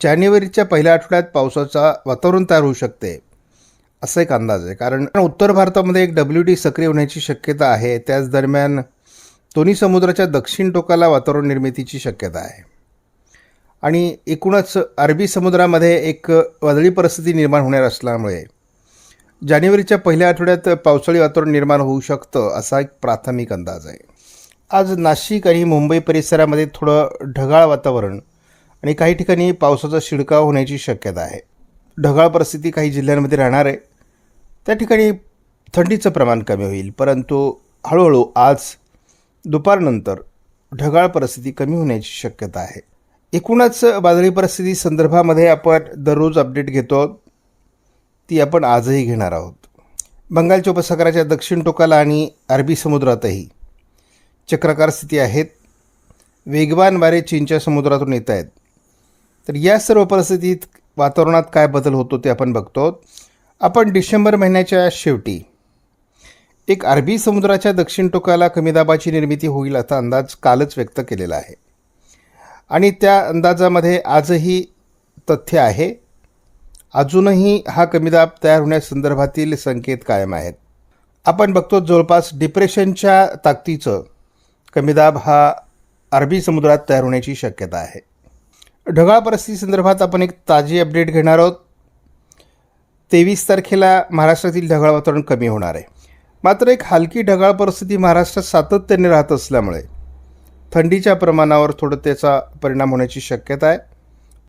जानेवारीच्या पहिल्या आठवड्यात पावसाचा वातावरण तयार होऊ शकते असा एक अंदाज आहे. कारण उत्तर भारतामध्ये एक डब्ल्यू डी सक्रिय होण्याची शक्यता आहे. त्याच दरम्यान दोन्ही समुद्राच्या दक्षिण टोकाला वातावरण निर्मितीची शक्यता आहे. आणि एकूणच अरबी समुद्रामध्ये एक वादळी परिस्थिती निर्माण होणार असल्यामुळे जानेवारीच्या पहिल्या आठवड्यात पावसाळी वातावरण निर्माण होऊ शकतं असा एक प्राथमिक अंदाज आहे. आज नाशिक आणि मुंबई परिसरामध्ये थोडं ढगाळ वातावरण आणि काही ठिकाणी पावसाचा शिडकाव होण्याची शक्यता आहे. ढगाळ परिस्थिती काही जिल्ह्यांमध्ये राहणार आहे. त्या ठिकाणी थंडीचं प्रमाण कमी होईल परंतु हळूहळू आज दुपारनंतर ढगाळ परिस्थिती कमी होण्याची शक्यता आहे. एकूणच वादळी परिस्थिती संदर्भामध्ये आपण दररोज अपडेट घेतो. ती आपण आजही घेणार आहोत. बंगालच्या उपसागराच्या दक्षिण टोकाला आणि अरबी समुद्रातही चक्राकार स्थिती आहेत. वेगवान वारे चीनच्या समुद्रातून येत आहेत. तर या सर्व परिस्थितीत वातावरणात काय बदल होतो ते आपण बघतो. आपण डिसेंबर महिन्याच्या शेवटी एक अरबी समुद्राच्या दक्षिण टोकाला कमी दाबाची निर्मिती होईल असा अंदाज कालच व्यक्त केलेला आहे. आणि त्या अंदाजामध्ये आजही तथ्य आहे. अजूनही हा कमी दाब तयार होण्यासंदर्भातील संकेत कायम आहेत. आपण बघतो जवळपास डिप्रेशनच्या ताकदीचं कमी दाब हा अरबी समुद्रात तयार होण्याची शक्यता आहे. ढगाळ परिस्थिती संदर्भात आपण एक ताजी अपडेट घेणार आहोत. तेवीस तारखेला महाराष्ट्रातील ढगाळ वातावरण कमी होणार आहे. मात्र एक हलकी ढगाळ परिस्थिती महाराष्ट्रात सातत्याने राहत असल्यामुळे थंडीच्या प्रमाणावर थोडं त्याचा परिणाम होण्याची शक्यता आहे.